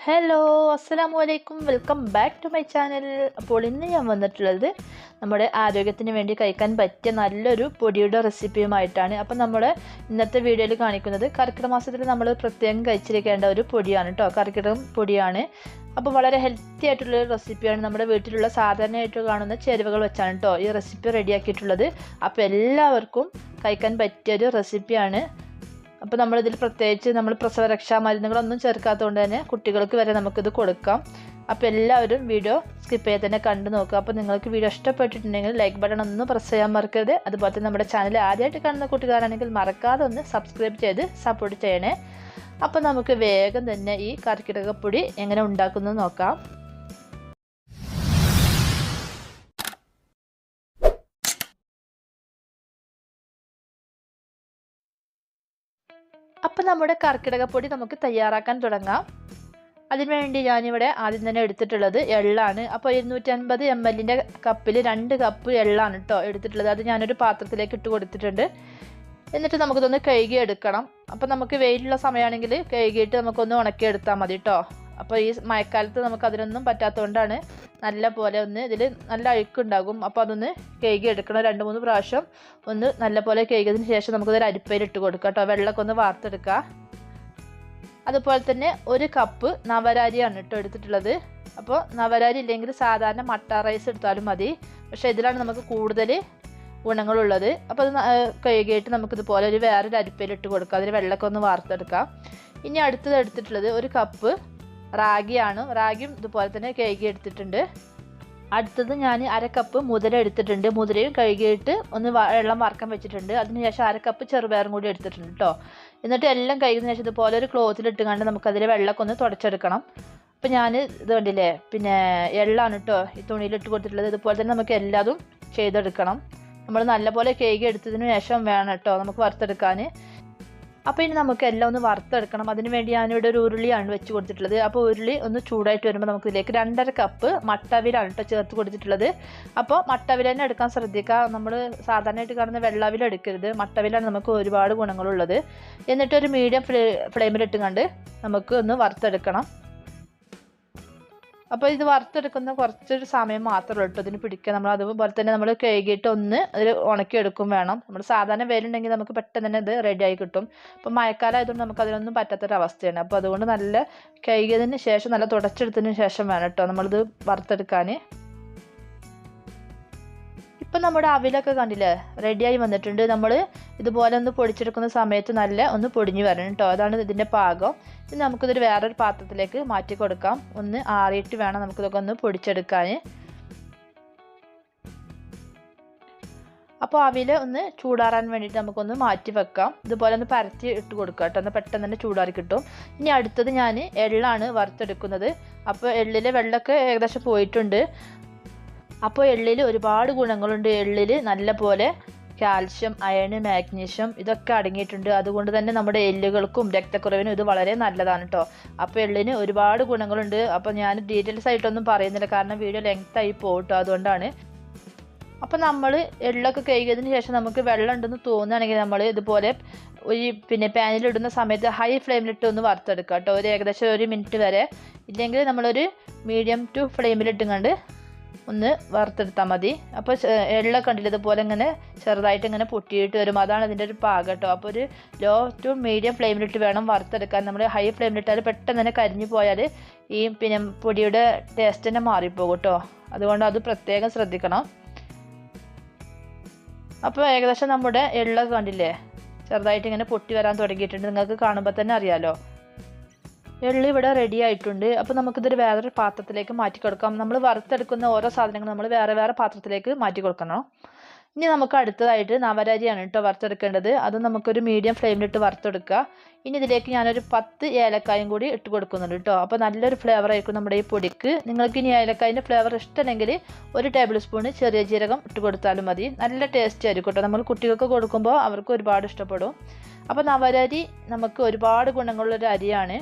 Hello അസ്സലാമു അലൈക്കും welcome back to my channel അപ്പോൾ ഇന്ന് ഞാൻ വന്നിട്ടുള്ളത് നമ്മുടെ ആരോഗ്യത്തിന് വേണ്ടി കഴിക്കാൻ പറ്റിയ നല്ലൊരു പൊടിയുടെ റെസിപ്പിയുമായിട്ടാണ് അപ്പം നമ്മൾ ഇന്നത്തെ വീഡിയോയിൽ കാണിക്കുന്നത് കർക്കിടക മാസത്തിൽ നമ്മൾ പ്രത്യേകം കഴിച്ചിരിക്കേണ്ട ഒരു പൊടിയാണ് കേട്ടോ കർക്കിടകം പൊടിയാണ്. അപ്പോൾ വളരെ ഹെൽത്തി ആയിട്ടുള്ള ഒരു റെസിപ്പിയാണ് നമ്മുടെ വീട്ടിലുള്ള സാധാരണയായിട്ട് കാണുന്ന ചേരുവകൾ വെച്ചാണ് കേട്ടോ ഈ റെസിപ്പി റെഡിയാക്കിയിട്ടുള്ളത് അപ്പോൾ എല്ലാവർക്കും കഴിക്കാൻ പറ്റിയ ഒരു റെസിപ്പിയാണ് അപ്പോൾ നമ്മളിതിൽ പ്രത്യേകിച്ച് നമ്മൾ പ്രസവരക്ഷാ മരുന്നുകളൊന്നും ചേർക്കാത്തതുകൊണ്ട് തന്നെ കുട്ടികൾക്ക് വരെ നമുക്കിത് കൊടുക്കാം. അപ്പോൾ എല്ലാവരും വീഡിയോ സ്കിപ്പ് ചെയ്ത് തന്നെ കണ്ടു നോക്കുക. അപ്പോൾ നിങ്ങൾക്ക് വീഡിയോ ഇഷ്ടപ്പെട്ടിട്ടുണ്ടെങ്കിൽ ലൈക്ക് ബട്ടൺ ഒന്ന് പ്രസ് ചെയ്യാൻ മറക്കരുത്. അതുപോലെ തന്നെ നമ്മുടെ ചാനൽ ആദ്യമായിട്ട് കാണുന്ന കൂട്ടുകാരാണെങ്കിൽ മറക്കാതെ ഒന്ന് സബ്സ്ക്രൈബ് ചെയ്ത് സപ്പോർട്ട് ചെയ്യണേ. അപ്പോൾ നമുക്ക് വേഗം തന്നെ ഈ കർക്കിടകപ്പൊടി എങ്ങനെ ഉണ്ടാക്കുന്നത് നോക്കാം. അപ്പം നമ്മുടെ കർക്കിടകപ്പൊടി നമുക്ക് തയ്യാറാക്കാൻ തുടങ്ങാം. അതിനുവേണ്ടി ഞാനിവിടെ ആദ്യം തന്നെ എടുത്തിട്ടുള്ളത് എള്ളാണ്. അപ്പോൾ ഇരുന്നൂറ്റി അൻപത് എം എല്ലിന്റെ കപ്പിൽ രണ്ട് കപ്പ് എള്ളാണ് കേട്ടോ എടുത്തിട്ടുള്ളത്. അത് ഞാനൊരു പാത്രത്തിലേക്ക് ഇട്ട് കൊടുത്തിട്ടുണ്ട്. എന്നിട്ട് നമുക്കിതൊന്ന് കഴുകി എടുക്കണം അപ്പോൾ നമുക്ക് വെയിലുള്ള സമയമാണെങ്കിൽ കഴുകിയിട്ട് നമുക്കൊന്ന് ഉണക്കി എടുത്താൽ മതി കേട്ടോ അപ്പോൾ ഈ മഴക്കാലത്ത് നമുക്ക് അതിനൊന്നും പറ്റാത്തതുകൊണ്ടാണ് നല്ല പോലെ ഒന്ന് ഇതിൽ നല്ല അഴുക്കുണ്ടാകും. അപ്പോൾ അതൊന്ന് കേകി എടുക്കണം. രണ്ട് മൂന്ന് പ്രാവശ്യം ഒന്ന് നല്ല പോലെ കേകിയതിന് ശേഷം നമുക്കതൊരു അരിപ്പയിൽ ഇട്ട് കൊടുക്കാം കേട്ടോ. വെള്ളമൊക്കെ ഒന്ന് വാർത്തെടുക്കുക. അതുപോലെ തന്നെ ഒരു കപ്പ് നവരാരിയാണ് കേട്ടോ എടുത്തിട്ടുള്ളത്. അപ്പോൾ നവരാരി ഇല്ലെങ്കിൽ സാധാരണ മട്ട റൈസ് എടുത്താലും മതി. പക്ഷേ ഇതിലാണ് നമുക്ക് കൂടുതൽ ഗുണങ്ങളുള്ളത്. അപ്പോൾ അത് കഴുകിയിട്ട് നമുക്കിതുപോലെ ഒരു വേറൊരു അരിപ്പയിൽ ഇട്ട് കൊടുക്കാം. അതിന് വെള്ളമൊക്കെ ഒന്ന് വാർത്തെടുക്കാം. ഇനി അടുത്തത് എടുത്തിട്ടുള്ളത് ഒരു കപ്പ് റാഗിയാണ്. റാഗിയും ഇതുപോലെ തന്നെ കഴുകി എടുത്തിട്ടുണ്ട്. അടുത്തത് ഞാൻ അര കപ്പ് മുതിര എടുത്തിട്ടുണ്ട്. മുതിരയും കഴുകിയിട്ട് ഒന്ന് വെള്ളം വറക്കാൻ വെച്ചിട്ടുണ്ട്. അതിനുശേഷം അര കപ്പ് ചെറുപയറും കൂടി എടുത്തിട്ടുണ്ട് കേട്ടോ എന്നിട്ട് എല്ലാം കഴുകുന്ന ശേഷം ഇതുപോലെ ഒരു ക്ലോത്തിൽ ഇട്ടുകൊണ്ട് നമുക്കതിൽ വെള്ളമൊക്കെ ഒന്ന് തുടച്ചെടുക്കണം. അപ്പം ഞാൻ ഇത് കണ്ടില്ലേ? പിന്നെ എള്ളാണ് കേട്ടോ ഈ തുണിയിലിട്ട് കൊടുത്തിട്ടുള്ളത്. ഇതുപോലെ തന്നെ നമുക്ക് എല്ലാതും ചെയ്തെടുക്കണം. നമ്മൾ നല്ലപോലെ കേക്ക് എടുത്തതിന് ശേഷം വേണം കേട്ടോ നമുക്ക് വറുത്തെടുക്കാൻ അപ്പോൾ ഇനി നമുക്ക് എല്ലാം ഒന്ന് വറുത്തെടുക്കണം. അതിന് വേണ്ടി ഞാനിവിടെ ഒരു ഉരുളിയാണ് വെച്ച് കൊടുത്തിട്ടുള്ളത്. അപ്പോൾ ഉരുളി ഒന്ന് ചൂടായിട്ട് വരുമ്പോൾ നമുക്ക് ഇതിലേക്ക് രണ്ടര കപ്പ് മട്ടവിലാണ് കേട്ടോ ചേർത്ത് കൊടുത്തിട്ടുള്ളത്. അപ്പോൾ മട്ടവില തന്നെ എടുക്കാൻ ശ്രദ്ധിക്കുക. നമ്മൾ സാധാരണയായിട്ട് കാണുന്ന വെള്ളവില എടുക്കരുത്. മട്ടവിലാണ് നമുക്ക് ഒരുപാട് ഗുണങ്ങളുള്ളത്. എന്നിട്ടൊരു മീഡിയം ഫ്ലേ ഫ്ലെയിമിലിട്ട് കണ്ട് നമുക്ക് ഒന്ന് വറുത്തെടുക്കണം. അപ്പോൾ ഇത് വറുത്തെടുക്കുന്ന കുറച്ചൊരു സമയം മാത്രമേ ഉള്ളൂ. ഇതിന് പിടിക്കാൻ. നമ്മൾ അതുപോലെ തന്നെ നമ്മൾ കഴുകിയിട്ട് ഒന്ന് അതിൽ ഉണക്കിയെടുക്കും വേണം. നമ്മൾ സാധാരണ വേലുണ്ടെങ്കിൽ നമുക്ക് പെട്ടെന്ന് തന്നെ ഇത് റെഡിയായി കിട്ടും. അപ്പോൾ മഴക്കാലം ആയതുകൊണ്ട് നമുക്ക് അതിനൊന്നും പറ്റാത്തൊരവസ്ഥയാണ് അപ്പോൾ അതുകൊണ്ട് നല്ല കഴുകിയതിന് ശേഷം നല്ല തുടച്ചെടുത്തതിന് ശേഷം വേണം കേട്ടോ നമ്മളിത് വറുത്തെടുക്കാൻ. ഇപ്പം നമ്മുടെ അവിലൊക്കെ കണ്ടില്ലേ? റെഡിയായി വന്നിട്ടുണ്ട്. നമ്മൾ ഇതുപോലെ ഒന്ന് പൊടിച്ചെടുക്കുന്ന സമയത്ത് നല്ല ഒന്ന് പൊടിഞ്ഞു വരണം കേട്ടോ അതാണ് ഇതിന്റെ പാകം. ഇനി നമുക്കിതൊരു വേറൊരു പാത്രത്തിലേക്ക് മാറ്റി കൊടുക്കാം. ഒന്ന് ആറിയിട്ട് വേണം നമുക്കിതൊക്കെ ഒന്ന് പൊടിച്ചെടുക്കാൻ അപ്പോൾ അവിൽ ഒന്ന് ചൂടാറാൻ വേണ്ടിയിട്ട് നമുക്കൊന്ന് മാറ്റി വെക്കാം. ഇതുപോലെ ഒന്ന് പരത്തി ഇട്ട് കൊടുക്കുക കേട്ടോ ഒന്ന് പെട്ടെന്ന് തന്നെ ചൂടാറി കിട്ടും. ഇനി അടുത്തത് ഞാൻ എള്ളാണ് വറുത്തെടുക്കുന്നത്. അപ്പോൾ എള്ളിലെ വെള്ളമൊക്കെ ഏകദേശം പോയിട്ടുണ്ട്. അപ്പോൾ എള്ളിൽ ഒരുപാട് ഗുണങ്ങളുണ്ട്. എള്ളിൽ നല്ല പോലെ കാൽഷ്യം അയൺ മാഗ്നീഷ്യം ഇതൊക്കെ അടങ്ങിയിട്ടുണ്ട്. അതുകൊണ്ട് തന്നെ നമ്മുടെ എല്ലുകൾക്കും രക്തക്കുറവിനും ഇത് വളരെ നല്ലതാണ് കേട്ടോ അപ്പോൾ എള്ളിന് ഒരുപാട് ഗുണങ്ങളുണ്ട്. അപ്പോൾ ഞാൻ ഡീറ്റെയിൽസ് ആയിട്ടൊന്നും പറയുന്നില്ല. കാരണം വീഡിയോ ലെങ്ത് ആയി പോകട്ടോ അതുകൊണ്ടാണ്. അപ്പോൾ നമ്മൾ എള്ളൊക്കെ കഴുകിയതിന് ശേഷം നമുക്ക് വെള്ളം ഉണ്ടെന്ന് തോന്നുകയാണെങ്കിൽ നമ്മൾ ഇതുപോലെ ഒരു പിന്നെ പാനിലിടുന്ന സമയത്ത് ഹൈ ഫ്ലെയിമിലിട്ട് ഒന്ന് വറുത്തെടുക്കുക കേട്ടോ ഒരു ഏകദേശം ഒരു മിനിറ്റ് വരെ. ഇല്ലെങ്കിൽ നമ്മളൊരു മീഡിയം ടു ഫ്ലെയിമിലിട്ടും കണ്ട് ഒന്ന് വറുത്തെടുത്താൽ മതി. അപ്പോൾ എള്ളൊക്കെ കണ്ടില്ല? ഇതുപോലെ ഇങ്ങനെ ചെറുതായിട്ട് ഇങ്ങനെ പൊട്ടിയിട്ട് വരും. അതാണ് ഇതിന്റെ ഒരു പാകം കേട്ടോ. അപ്പോൾ ഒരു ലോ ടു മീഡിയം ഫ്ലെയിമിലിട്ട് വേണം വറുത്തെടുക്കാൻ. നമ്മൾ ഹൈ ഫ്ലെയിമിലിട്ടാൽ പെട്ടെന്ന് തന്നെ കരിഞ്ഞു പോയാൽ ഈ പിന്നെ പൊടിയുടെ ടേസ്റ്റ് തന്നെ മാറിപ്പോകും കേട്ടോ. അതുകൊണ്ട് അത് പ്രത്യേകം ശ്രദ്ധിക്കണം. അപ്പോൾ ഏകദേശം നമ്മുടെ എള്ളൊക്കെ കണ്ടില്ലേ? ചെറുതായിട്ട് ഇങ്ങനെ പൊട്ടി വരാൻ തുടങ്ങിയിട്ടുണ്ട്. നിങ്ങൾക്ക് കാണുമ്പോൾ തന്നെ അറിയാലോ. എള്ളി ഇവിടെ റെഡി ആയിട്ടുണ്ട്. അപ്പോൾ നമുക്കിതൊരു വേറൊരു പാത്രത്തിലേക്ക് മാറ്റി കൊടുക്കാം. നമ്മൾ വറുത്തെടുക്കുന്ന ഓരോ സാധനങ്ങളും നമ്മൾ വേറെ വേറെ പാത്രത്തിലേക്ക് മാറ്റി കൊടുക്കണം. ഇനി നമുക്ക് അടുത്തതായിട്ട് നവരാജിയാണ് കേട്ടോ വറുത്തെടുക്കേണ്ടത്. അത് നമുക്കൊരു മീഡിയം ഫ്ലെയിമിലിട്ട് വറുത്തെടുക്കുക. ഇനി ഇതിലേക്ക് ഞാനൊരു പത്ത് ഏലക്കായും കൂടി ഇട്ട് കൊടുക്കുന്നുണ്ട് കേട്ടോ അപ്പോൾ നല്ലൊരു ഫ്ലേവർ ആയിരിക്കും നമ്മുടെ ഈ പൊടിക്ക്. നിങ്ങൾക്ക് ഇനി ഏലക്കായന്റെ ഫ്ലേവർ ഇഷ്ടമല്ലെങ്കിൽ ഒരു ടേബിൾ സ്പൂണ് ചെറിയ ജീരകം ഇട്ട് കൊടുത്താലും മതി. നല്ല ടേസ്റ്റ് ആയിരിക്കും കേട്ടോ നമ്മൾ കുട്ടികൾക്ക് കൊടുക്കുമ്പോൾ അവർക്ക് ഒരുപാട് ഇഷ്ടപ്പെടും. അപ്പോൾ നവരരി നമുക്ക് ഒരുപാട് ഗുണങ്ങളുള്ളൊരു അരിയാണ്.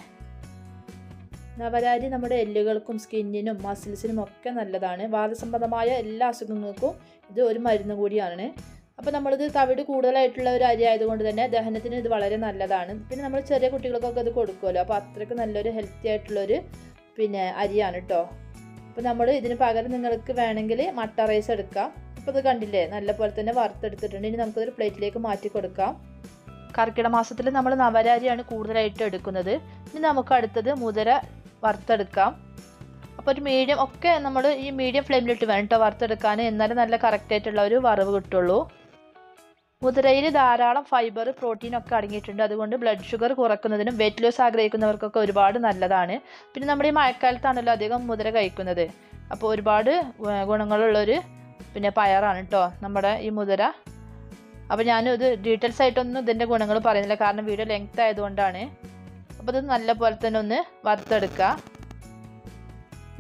നവരാരി നമ്മുടെ എല്ലുകൾക്കും സ്കിന്നിനും മസിൽസിനും ഒക്കെ നല്ലതാണ്. വാദസംബന്ധമായ എല്ലാ അസുഖങ്ങൾക്കും ഇത് ഒരു മരുന്ന് കൂടിയാണ്. അപ്പോൾ നമ്മളിത് തവിട് കൂടുതലായിട്ടുള്ള ഒരു അരി ആയതുകൊണ്ട് തന്നെ ദഹനത്തിന് ഇത് വളരെ നല്ലതാണ്. പിന്നെ നമ്മൾ ചെറിയ കുട്ടികൾക്കൊക്കെ ഇത് കൊടുക്കുമല്ലോ. അപ്പോൾ അത്രയ്ക്ക് നല്ലൊരു ഹെൽത്തി ആയിട്ടുള്ളൊരു പിന്നെ അരിയാണ് കേട്ടോ അപ്പോൾ നമ്മൾ ഇതിന് പകരം നിങ്ങൾക്ക് വേണമെങ്കിൽ മട്ട റൈസ് എടുക്കാം. അപ്പോൾ ഇത് കണ്ടില്ലേ? നല്ല പോലെ തന്നെ വറുത്തെടുത്തിട്ടുണ്ട്. ഇനി നമുക്കതൊരു പ്ലേറ്റിലേക്ക് മാറ്റി കൊടുക്കാം. കർക്കിടമാസത്തിൽ നമ്മൾ നവരാരിയാണ് കൂടുതലായിട്ട് എടുക്കുന്നത്. ഇനി നമുക്ക് അടുത്തത് മുതിര വറുത്തെടുക്കാം. അപ്പോൾ ഒരു മീഡിയം ഒക്കെ നമ്മൾ ഈ മീഡിയം ഫ്ലെയിമിലിട്ട് വേണം കേട്ടോ വറുത്തെടുക്കാൻ എന്നാലും നല്ല കറക്റ്റായിട്ടുള്ള ഒരു വറവ് കിട്ടുള്ളൂ. മുതിരയിൽ ധാരാളം ഫൈബർ പ്രോട്ടീൻ ഒക്കെ അടങ്ങിയിട്ടുണ്ട്. അതുകൊണ്ട് ബ്ലഡ് ഷുഗർ കുറക്കുന്നതിനും വെയിറ്റ് ലോസ് ആഗ്രഹിക്കുന്നവർക്കൊക്കെ ഒരുപാട് നല്ലതാണ്. പിന്നെ നമ്മുടെ ഈ മഴക്കാലത്താണല്ലോ അധികം മുതിര കഴിക്കുന്നത്. അപ്പോൾ ഒരുപാട് ഗുണ- ഗുണങ്ങളുള്ളൊരു പിന്നെ പയറാണ് കേട്ടോ നമ്മുടെ ഈ മുതിര. അപ്പോൾ ഞാനിത് ഡീറ്റെയിൽസ് ആയിട്ടൊന്നും ഇതിന്റെ ഗുണങ്ങൾ പറയുന്നില്ല. കാരണം വീഡിയോ ലെങ്ത് ആയതുകൊണ്ടാണ്. അപ്പോൾ ഇത് നല്ല പോലെ തന്നെ ഒന്ന് വറുത്തെടുക്കുക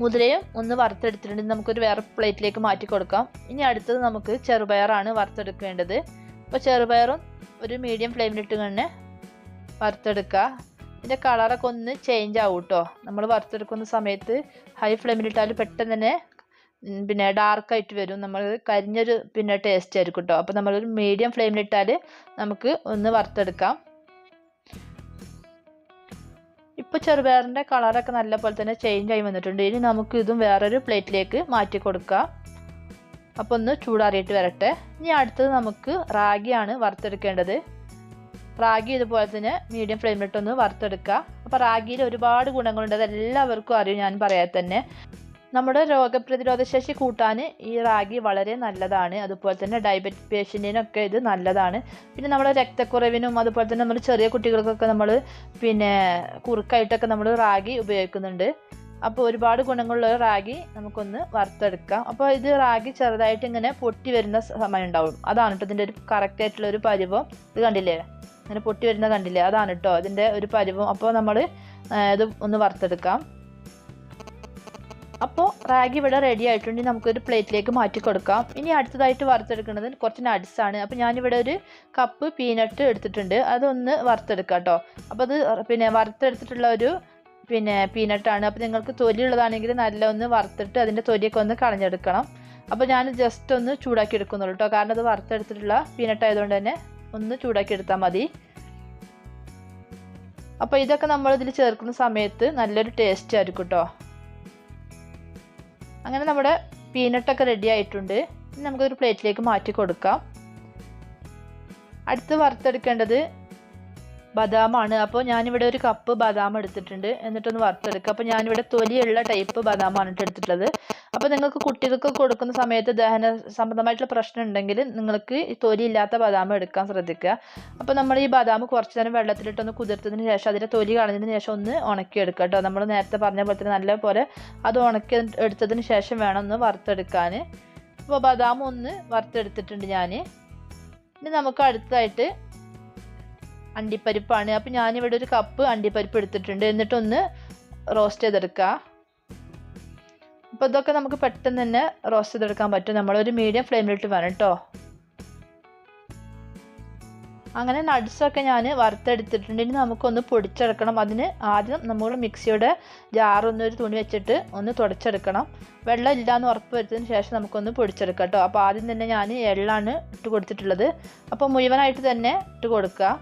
മുതിരയും ഒന്ന് വറുത്തെടുത്തിട്ടുണ്ട്. നമുക്കൊരു വേറെ പ്ലേറ്റിലേക്ക് മാറ്റി കൊടുക്കാം. ഇനി അടുത്തത് നമുക്ക് ചെറുപയറാണ് വറുത്തെടുക്കേണ്ടത്. അപ്പോൾ ചെറുപയറും ഒരു മീഡിയം ഫ്ലെയിമിലിട്ട് തന്നെ വറുത്തെടുക്കുക ഇതിന്റെ കളറൊക്കെ ഒന്ന് ചേഞ്ച് ആവും കേട്ടോ നമ്മൾ വറുത്തെടുക്കുന്ന സമയത്ത് ഹൈ ഫ്ലെയിമിലിട്ടാൽ പെട്ടെന്ന് തന്നെ പിന്നെ ഡാർക്കായിട്ട് വരും. നമ്മൾ കരിഞ്ഞൊരു പിന്നെ ടേസ്റ്റ് ആയിരിക്കും കേട്ടോ അപ്പോൾ നമ്മളൊരു മീഡിയം ഫ്ലെയിമിലിട്ടാൽ നമുക്ക് ഒന്ന് വറുത്തെടുക്കാം. ഇപ്പോൾ ചെറുപയറിന്റെ കളറൊക്കെ നല്ല പോലെ തന്നെ ചേഞ്ച് ആയി വന്നിട്ടുണ്ട്. ഇനി നമുക്ക് ഇതും വേറൊരു പ്ലേറ്റിലേക്ക് മാറ്റി കൊടുക്കാം. അപ്പോൾ ഒന്ന് ചൂടാറിയിട്ട് വരട്ടെ. ഇനി അടുത്തത് നമുക്ക് റാഗിയാണ് വറുത്തെടുക്കേണ്ടത്. റാഗി ഇതുപോലെ തന്നെ മീഡിയം ഫ്ലെയിമിലിട്ടൊന്ന് വറുത്തെടുക്കുക അപ്പോൾ റാഗിയിൽ ഒരുപാട് ഗുണങ്ങളുണ്ട്. അത് എല്ലാവർക്കും അറിയും ഞാൻ പറയാതെ തന്നെ. നമ്മുടെ രോഗപ്രതിരോധ ശേഷി കൂട്ടാൻ ഈ റാഗി വളരെ നല്ലതാണ്. അതുപോലെ തന്നെ ഡയബറ്റിക് പേഷ്യന്റിനൊക്കെ ഇത് നല്ലതാണ്. പിന്നെ നമ്മുടെ രക്തക്കുറവിനും അതുപോലെ തന്നെ നമ്മൾ ചെറിയ കുട്ടികൾക്കൊക്കെ നമ്മൾ പിന്നെ കുറുക്കായിട്ടൊക്കെ നമ്മൾ റാഗി ഉപയോഗിക്കുന്നുണ്ട്. അപ്പോൾ ഒരുപാട് ഗുണങ്ങളുള്ള റാഗി നമുക്കൊന്ന് വറുത്തെടുക്കാം. അപ്പോൾ ഇത് റാഗി ചെറുതായിട്ട് ഇങ്ങനെ പൊട്ടി വരുന്ന സമയം ഉണ്ടാവും. അതാണ് കേട്ടോ ഇതിന്റെ ഒരു കറക്റ്റ് ആയിട്ടുള്ള ഒരു പരിവം. ഇത് കണ്ടില്ലേ? ഇങ്ങനെ പൊട്ടി വരുന്ന കണ്ടില്ലേ? അതാണ് കേട്ടോ ഇതിന്റെ ഒരു പരിവം. അപ്പോൾ നമ്മൾ ഇത് ഒന്ന് വറുത്തെടുക്കാം. അപ്പോൾ റാഗി ഇവിടെ റെഡി ആയിട്ടുണ്ടെങ്കിൽ നമുക്കൊരു പ്ലേറ്റിലേക്ക് മാറ്റി കൊടുക്കാം. ഇനി അടുത്തതായിട്ട് വറുത്തെടുക്കുന്നത് കുറച്ച് nuts ആണ്. അപ്പോൾ ഞാനിവിടെ ഒരു കപ്പ് പീനട്ട് എടുത്തിട്ടുണ്ട്. അതൊന്ന് വറുത്തെടുക്കാം കേട്ടോ. അപ്പോൾ അത് പിന്നെ വറുത്തെടുത്തിട്ടുള്ള ഒരു പിന്നെ പീനട്ടാണ് അപ്പോൾ നിങ്ങൾക്ക് തൊലിയുള്ളതാണെങ്കിൽ നല്ല ഒന്ന് വറുത്തിട്ട് അതിന്റെ തൊലിയൊക്കെ ഒന്ന് കളഞ്ഞെടുക്കണം. അപ്പോൾ ഞാൻ ജസ്റ്റ് ഒന്ന് ചൂടാക്കി എടുക്കുന്നുള്ളൂ കേട്ടോ. കാരണം അത് വറുത്തെടുത്തിട്ടുള്ള പീനട്ട് ആയതുകൊണ്ട് തന്നെ ഒന്ന് ചൂടാക്കി എടുത്താൽ മതി. അപ്പോൾ ഇതൊക്കെ നമ്മൾ ഇതിൽ ചേർക്കുന്ന സമയത്ത് നല്ലൊരു ടേസ്റ്റ് ആയിരിക്കും കേട്ടോ. അങ്ങനെ നമ്മുടെ പീനട്ടൊക്കെ റെഡി ആയിട്ടുണ്ട്. ഇനി നമുക്കൊരു പ്ലേറ്റിലേക്ക് മാറ്റി കൊടുക്കാം. അടുത്ത് വറുത്തെടുക്കേണ്ടത് ബദാമാണ്. അപ്പോൾ ഞാനിവിടെ ഒരു കപ്പ് ബദാം എടുത്തിട്ടുണ്ട്. എന്നിട്ടൊന്ന് വറുത്തെടുക്കുക അപ്പോൾ ഞാനിവിടെ തൊലിയുള്ള ടൈപ്പ് ബദാമാണ് ട്ടോ എടുത്തിട്ടുള്ളത്. അപ്പോൾ നിങ്ങൾക്ക് കുട്ടികൾക്ക് കൊടുക്കുന്ന സമയത്ത് ദഹന സംബന്ധമായിട്ടുള്ള പ്രശ്നം ഉണ്ടെങ്കിൽ നിങ്ങൾക്ക് തൊലിയില്ലാത്ത ബദാം എടുക്കാൻ ശ്രദ്ധിക്കുക. അപ്പോൾ നമ്മൾ ഈ ബദാം കുറച്ച് നേരം വെള്ളത്തിലിട്ടൊന്ന് കുതിർത്തതിന് ശേഷം അതിന്റെ തൊലി കളഞ്ഞതിന് ശേഷം ഒന്ന് ഉണക്കി എടുക്കുക കേട്ടോ. നമ്മൾ നേരത്തെ പറഞ്ഞ പോലെ തന്നെ നല്ലപോലെ അത് ഉണക്കി എടുത്തതിന് ശേഷം വേണം ഒന്ന് വറുത്തെടുക്കാൻ. അപ്പോൾ ബദാം ഒന്ന് വറുത്തെടുത്തിട്ടുണ്ട് ഞാൻ. ഇനി നമുക്ക് അടുത്തതായിട്ട് അണ്ടിപ്പരിപ്പാണ്. അപ്പോൾ ഞാനിവിടെ ഒരു കപ്പ് അണ്ടിപ്പരിപ്പ് എടുത്തിട്ടുണ്ട്. എന്നിട്ടൊന്ന് റോസ്റ്റ് ചെയ്തെടുക്കുക. അപ്പോൾ ഇതൊക്കെ നമുക്ക് പെട്ടെന്ന് തന്നെ റോസ്റ്റ് ചെയ്തെടുക്കാൻ പറ്റും. നമ്മളൊരു മീഡിയം ഫ്ലെയിമിലിട്ട് വേണം കേട്ടോ അങ്ങനെ നട്ട്സൊക്കെ ഞാൻ വറുത്തെടുത്തിട്ടുണ്ട്. ഇനി നമുക്കൊന്ന് പൊടിച്ചെടുക്കണം. അതിന് ആദ്യം നമ്മൾ മിക്സിയുടെ ജാറൊന്ന് ഒരു തുണി വെച്ചിട്ട് ഒന്ന് തുടച്ചെടുക്കണം. വെള്ളം ഇല്ലയെന്ന് ഉറപ്പ് വരുത്തതിന് ശേഷം നമുക്കൊന്ന് പൊടിച്ചെടുക്കാം കേട്ടോ അപ്പോൾ ആദ്യം തന്നെ ഞാൻ എള്ളാണ് ഇട്ട് കൊടുത്തിട്ടുള്ളത്. അപ്പോൾ മുഴുവനായിട്ട് തന്നെ ഇട്ട് കൊടുക്കുക.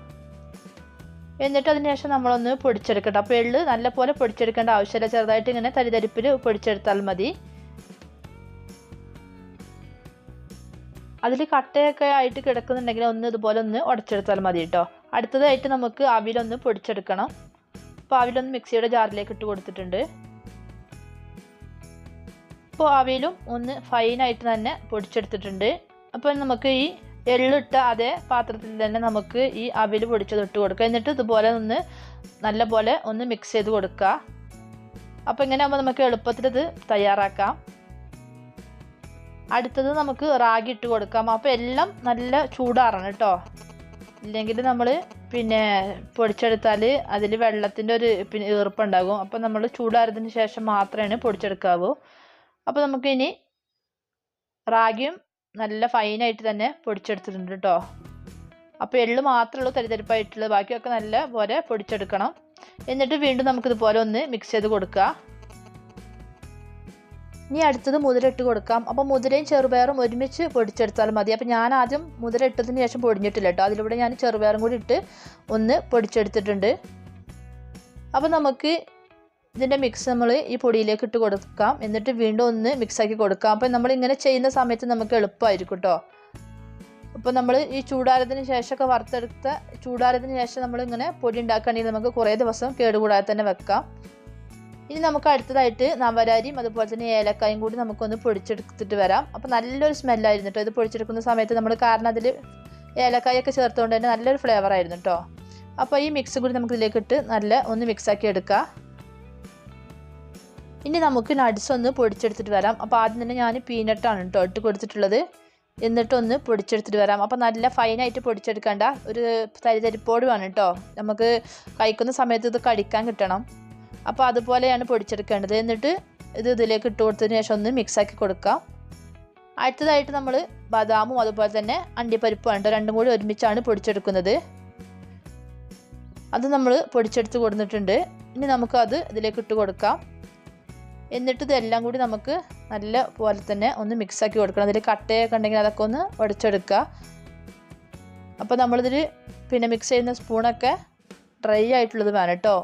എന്നിട്ട് അതിന് ശേഷം നമ്മളൊന്ന് പൊടിച്ചെടുക്കട്ടെ. അപ്പോൾ എള്ള് നല്ലപോലെ പൊടിച്ചെടുക്കേണ്ട ആവശ്യമില്ല. ചെറുതായിട്ട് ഇങ്ങനെ തരിതരിപ്പിൽ പൊടിച്ചെടുത്താൽ മതി. അതിൽ കട്ടയൊക്കെ ആയിട്ട് കിടക്കുന്നുണ്ടെങ്കിൽ ഒന്ന് ഇതുപോലെ ഒന്ന് ഉടച്ചെടുത്താൽ മതി കേട്ടോ അടുത്തതായിട്ട് നമുക്ക് അവിലൊന്ന് പൊടിച്ചെടുക്കണം. അപ്പോൾ അവിലൊന്ന് മിക്സിയുടെ ജാറിലേക്ക് ഇട്ട് കൊടുത്തിട്ടുണ്ട്. അപ്പോൾ അവിലും ഒന്ന് ഫൈനായിട്ട് തന്നെ പൊടിച്ചെടുത്തിട്ടുണ്ട്. അപ്പോൾ നമുക്ക് ഈ എള്ളിട്ട അതേ പാത്രത്തിൽ തന്നെ നമുക്ക് ഈ അവിൽ പൊടിച്ചത് ഇട്ട് കൊടുക്കുക. എന്നിട്ട് ഇതുപോലെ ഒന്ന് നല്ല പോലെ ഒന്ന് മിക്സ് ചെയ്ത് കൊടുക്കുക. അപ്പോൾ ഇങ്ങനെ ആകുമ്പോൾ നമുക്ക് എളുപ്പത്തിൽ ഇത് തയ്യാറാക്കാം. അടുത്തത് നമുക്ക് റാഗി ഇട്ട് കൊടുക്കാം. അപ്പോൾ എല്ലാം നല്ല ചൂടാറണം കേട്ടോ. ഇല്ലെങ്കിൽ നമ്മൾ പിന്നെ പൊടിച്ചെടുത്താൽ അതിൽ വെള്ളത്തിന്റെ ഒരു പിന്നെ ഈർപ്പുണ്ടാകും. അപ്പോൾ നമ്മൾ ചൂടാറിയതിന് ശേഷം മാത്രമാണ് പൊടിച്ചെടുക്കാവൂ. അപ്പോൾ നമുക്കിനി റാഗിയും നല്ല ഫൈനായിട്ട് തന്നെ പൊടിച്ചെടുത്തിട്ടുണ്ട് കേട്ടോ അപ്പോൾ എള്ള് മാത്രമേ ഉള്ളൂ തരിതരിപ്പായിട്ടുള്ളത്. ബാക്കിയൊക്കെ നല്ല പോലെ പൊടിച്ചെടുക്കണം. എന്നിട്ട് വീണ്ടും നമുക്കിതുപോലെ ഒന്ന് മിക്സ് ചെയ്ത് കൊടുക്കുക ഇനി അടുത്തത് മുതിര ഇട്ട് കൊടുക്കാം. അപ്പോൾ മുതിരയും ചെറുപയറും ഒരുമിച്ച് പൊടിച്ചെടുത്താൽ മതി. അപ്പോൾ ഞാൻ ആദ്യം മുതിര ഇട്ടതിന് ശേഷം പൊടിഞ്ഞിട്ടില്ല കേട്ടോ അതിലൂടെ ഞാൻ ചെറുപയറും കൂടി ഇട്ട് ഒന്ന് പൊടിച്ചെടുത്തിട്ടുണ്ട്. അപ്പോൾ നമുക്ക് ഇതിന്റെ മിക്സ് നമ്മൾ ഈ പൊടിയിലേക്ക് ഇട്ട് കൊടുക്കാം. എന്നിട്ട് വീണ്ടും ഒന്ന് മിക്സാക്കി കൊടുക്കാം. അപ്പോൾ നമ്മൾ ഇങ്ങനെ ചെയ്യുന്ന സമയത്ത് നമുക്ക് എളുപ്പമായിരിക്കും കേട്ടോ അപ്പോൾ നമ്മൾ ഈ ചൂടാരത്തിന് ശേഷമൊക്കെ വറുത്തെടുത്ത ചൂടാരത്തിന് ശേഷം നമ്മളിങ്ങനെ പൊടി ഉണ്ടാക്കുകയാണെങ്കിൽ നമുക്ക് കുറേ ദിവസം കേടുകൂടാതെ തന്നെ വെക്കാം. ഇനി നമുക്ക് അടുത്തതായിട്ട് നവരാരിയും അതുപോലെ തന്നെ ഏലക്കായും കൂടി നമുക്കൊന്ന് പൊടിച്ചെടുത്തിട്ട് വരാം. അപ്പോൾ നല്ലൊരു സ്മെല്ലായിരുന്നു കേട്ടോ ഇത് പൊടിച്ചെടുക്കുന്ന സമയത്ത് നമ്മൾ കാരണം അതിൽ ഏലക്കായൊക്കെ ചേർത്തുകൊണ്ട് തന്നെ നല്ലൊരു ഫ്ലേവർ ആയിരുന്നു കേട്ടോ അപ്പോൾ ഈ മിക്സ് കൂടി നമുക്ക് ഇതിലേക്ക് ഇട്ട് നല്ല ഒന്ന് മിക്സാക്കി എടുക്കുക ഇനി നമുക്ക് നട്സ് ഒന്ന് പൊടിച്ചെടുത്തിട്ട് വരാം. അപ്പോൾ ആദ്യം തന്നെ ഞാൻ പീനട്ടാണ് കേട്ടോ ഇട്ട് കൊടുത്തിട്ടുള്ളത്. എന്നിട്ടൊന്ന് പൊടിച്ചെടുത്തിട്ട് വരാം. അപ്പോൾ നല്ല ഫൈനായിട്ട് പൊടിച്ചെടുക്കേണ്ട. ഒരു തരിതരിപ്പോട് വേണം കേട്ടോ നമുക്ക് കഴിക്കുന്ന സമയത്ത് ഇത് കടിക്കാൻ കിട്ടണം. അപ്പോൾ അതുപോലെയാണ് പൊടിച്ചെടുക്കേണ്ടത്. എന്നിട്ട് ഇത് ഇതിലേക്ക് ഇട്ട് കൊടുത്തതിന് ശേഷം ഒന്ന് മിക്സാക്കി കൊടുക്കാം. അടുത്തതായിട്ട് നമ്മൾ ബദാമും അതുപോലെ തന്നെ അണ്ടിപ്പരിപ്പും ഉണ്ട് രണ്ടും കൂടി ഒരുമിച്ചാണ് പൊടിച്ചെടുക്കുന്നത്. അത് നമ്മൾ പൊടിച്ചെടുത്ത് കൊടുത്തിട്ടുണ്ട്. ഇനി നമുക്ക് അത് ഇതിലേക്ക് ഇട്ട് കൊടുക്കാം. എന്നിട്ട് ഇതെല്ലാം കൂടി നമുക്ക് നല്ല പോലെ തന്നെ ഒന്ന് മിക്സാക്കി കൊടുക്കണം. അതിൽ കട്ടയൊക്കെ ഉണ്ടെങ്കിൽ അതൊക്കെ ഒന്ന് ഉടച്ചെടുക്കുക അപ്പോൾ നമ്മളിതിൽ പിന്നെ മിക്സ് ചെയ്യുന്ന സ്പൂണൊക്കെ ഡ്രൈ ആയിട്ടുള്ളത് വേണം കേട്ടോ.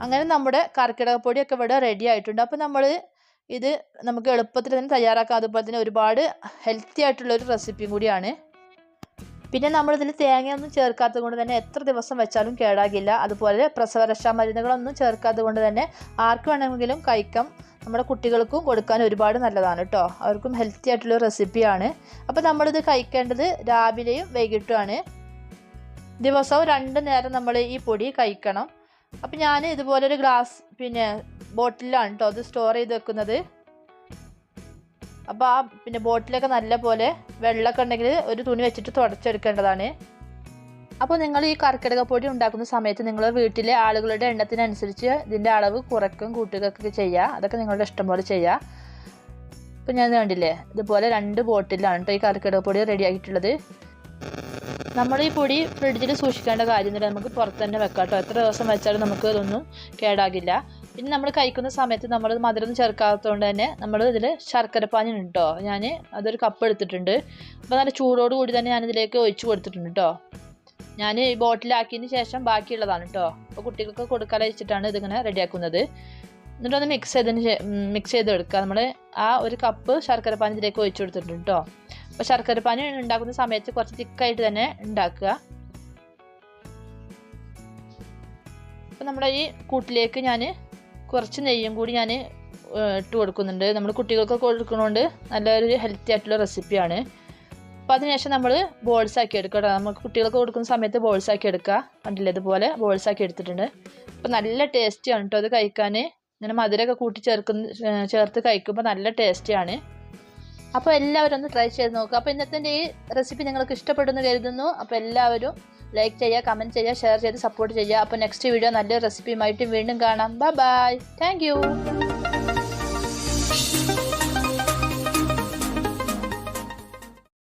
അങ്ങനെ നമ്മുടെ കർക്കിടകപ്പൊടിയൊക്കെ ഇവിടെ റെഡി ആയിട്ടുണ്ട്. അപ്പോൾ നമ്മൾ ഇത് നമുക്ക് എളുപ്പത്തിൽ തന്നെ തയ്യാറാക്കാം. അതുപോലെ തന്നെ ഒരുപാട് ഹെൽത്തി ആയിട്ടുള്ള ഒരു റെസിപ്പിയും കൂടിയാണ്. പിന്നെ നമ്മളിതിൽ തേങ്ങയൊന്നും ചേർക്കാത്തത് കൊണ്ട് തന്നെ എത്ര ദിവസം വെച്ചാലും കേടാകില്ല. അതുപോലെ പ്രസവരക്ഷാ മരുന്നുകളൊന്നും ചേർക്കാത്തത് കൊണ്ട് തന്നെ ആർക്ക് വേണമെങ്കിലും കഴിക്കാം. നമ്മുടെ കുട്ടികൾക്കും കൊടുക്കാൻ ഒരുപാട് നല്ലതാണ് കേട്ടോ അവർക്കും ഹെൽത്തി ആയിട്ടുള്ള റെസിപ്പിയാണ് അപ്പോൾ നമ്മളിത് കഴിക്കേണ്ടത് രാവിലെയും വൈകിട്ടുമാണ്. ദിവസവും രണ്ട് നേരം നമ്മൾ ഈ പൊടി കഴിക്കണം. അപ്പം ഞാൻ ഇതുപോലൊരു ഗ്ലാസ് പിന്നെ ബോട്ടിലാണ് കേട്ടോ അത് സ്റ്റോർ ചെയ്ത് വെക്കുന്നത്. അപ്പോൾ ആ പിന്നെ ബോട്ടിലൊക്കെ നല്ല പോലെ വെള്ളമൊക്കെ ഉണ്ടെങ്കിൽ ഒരു തുണി വെച്ചിട്ട് തുടച്ചെടുക്കേണ്ടതാണ്. അപ്പോൾ നിങ്ങൾ ഈ കർക്കിടക പൊടി ഉണ്ടാക്കുന്ന സമയത്ത് നിങ്ങൾ വീട്ടിലെ ആളുകളുടെ എണ്ണത്തിനനുസരിച്ച് ഇതിന്റെ അളവ് കുറയ്ക്കും കൂട്ടുകയൊക്കെ ചെയ്യുക. അതൊക്കെ നിങ്ങളുടെ ഇഷ്ടം പോലെ ചെയ്യുക. ഇപ്പം ഞാൻ കണ്ടില്ലേ ഇതുപോലെ രണ്ട് ബോട്ടിലാണ് കേട്ടോ ഈ കർക്കിടക പൊടി റെഡി ആക്കിയിട്ടുള്ളത് നമ്മൾ ഈ പൊടി ഫ്രിഡ്ജിൽ സൂക്ഷിക്കേണ്ട കാര്യമൊന്നുമില്ല നമുക്ക് പുറത്ത് തന്നെ വെക്കാം കേട്ടോ എത്ര ദിവസം വെച്ചാലും നമുക്ക് ഇതൊന്നും കേടാകില്ല. പിന്നെ നമ്മൾ കഴിക്കുന്ന സമയത്ത് നമ്മൾ മധുരം ചേർക്കാത്തതുകൊണ്ട് തന്നെ നമ്മൾ ഇതിൽ ശർക്കരപ്പാനി കേട്ടോ ഞാൻ അതൊരു കപ്പ് എടുത്തിട്ടുണ്ട്. അപ്പോൾ നല്ല ചൂടോട് കൂടി തന്നെ ഞാനിതിലേക്ക് ഒഴിച്ച് കൊടുത്തിട്ടുണ്ട് കേട്ടോ ഞാൻ ഈ ബോട്ടിലാക്കിയതിന് ശേഷം ബാക്കിയുള്ളതാണ് കേട്ടോ അപ്പോൾ കുട്ടികൾക്ക് കൊടുക്കാൻ വെച്ചിട്ടാണ് ഇതിങ്ങനെ റെഡിയാക്കുന്നത്. എന്നിട്ടൊന്ന് മിക്സ് ചെയ്തതിന് മിക്സ് ചെയ്തെടുക്കുക. നമ്മൾ ആ ഒരു കപ്പ് ശർക്കരപ്പാനി ഇതിലേക്ക് ഒഴിച്ചു കൊടുത്തിട്ടുണ്ട് കേട്ടോ അപ്പോൾ ശർക്കരപ്പാനി ഉണ്ടാക്കുന്ന സമയത്ത് കുറച്ച് തിക്കായിട്ട് തന്നെ ഉണ്ടാക്കുക. അപ്പോൾ നമ്മുടെ ഈ കൂട്ടിലേക്ക് ഞാൻ കുറച്ച് നെയ്യും കൂടി ഞാൻ ഇട്ട് കൊടുക്കുന്നുണ്ട്. നമ്മൾ കുട്ടികൾക്ക് കൊടുക്കുന്നതുകൊണ്ട് നല്ലൊരു ഹെൽത്തി ആയിട്ടുള്ള റെസിപ്പിയാണ് അപ്പോൾ അതിനുശേഷം നമ്മൾ ബോൾസ് ആക്കി എടുക്കുക നമുക്ക് കുട്ടികൾക്ക് കൊടുക്കുന്ന സമയത്ത് ബോൾസ് ആക്കി എടുക്കുക കണ്ടില്ലേ? ഇതുപോലെ ബോൾസ് ആക്കി എടുത്തിട്ടുണ്ട്. അപ്പോൾ നല്ല ടേസ്റ്റിയാണ് കേട്ടോ അത് കഴിക്കാൻ ഇങ്ങനെ മധുരമൊക്കെ കൂട്ടി ചേർക്കുന്ന ചേർത്ത് കഴിക്കുമ്പോൾ നല്ല ടേസ്റ്റിയാണ് അപ്പോൾ എല്ലാവരും ഒന്ന് ട്രൈ ചെയ്ത് നോക്കുക അപ്പോൾ ഇന്നത്തെ ഈ റെസിപ്പി നിങ്ങൾക്ക് ഇഷ്ടപ്പെടുന്നു കരുതുന്നു. അപ്പോൾ എല്ലാവരും ലൈക്ക് ചെയ്യുക കമന്റ് ചെയ്യുക ഷെയർ ചെയ്ത് സപ്പോർട്ട് ചെയ്യുക. അപ്പോൾ നെക്സ്റ്റ് വീഡിയോ നല്ലൊരു റെസിപ്പിയുമായിട്ട് വീണ്ടും കാണാം. Bye bye thank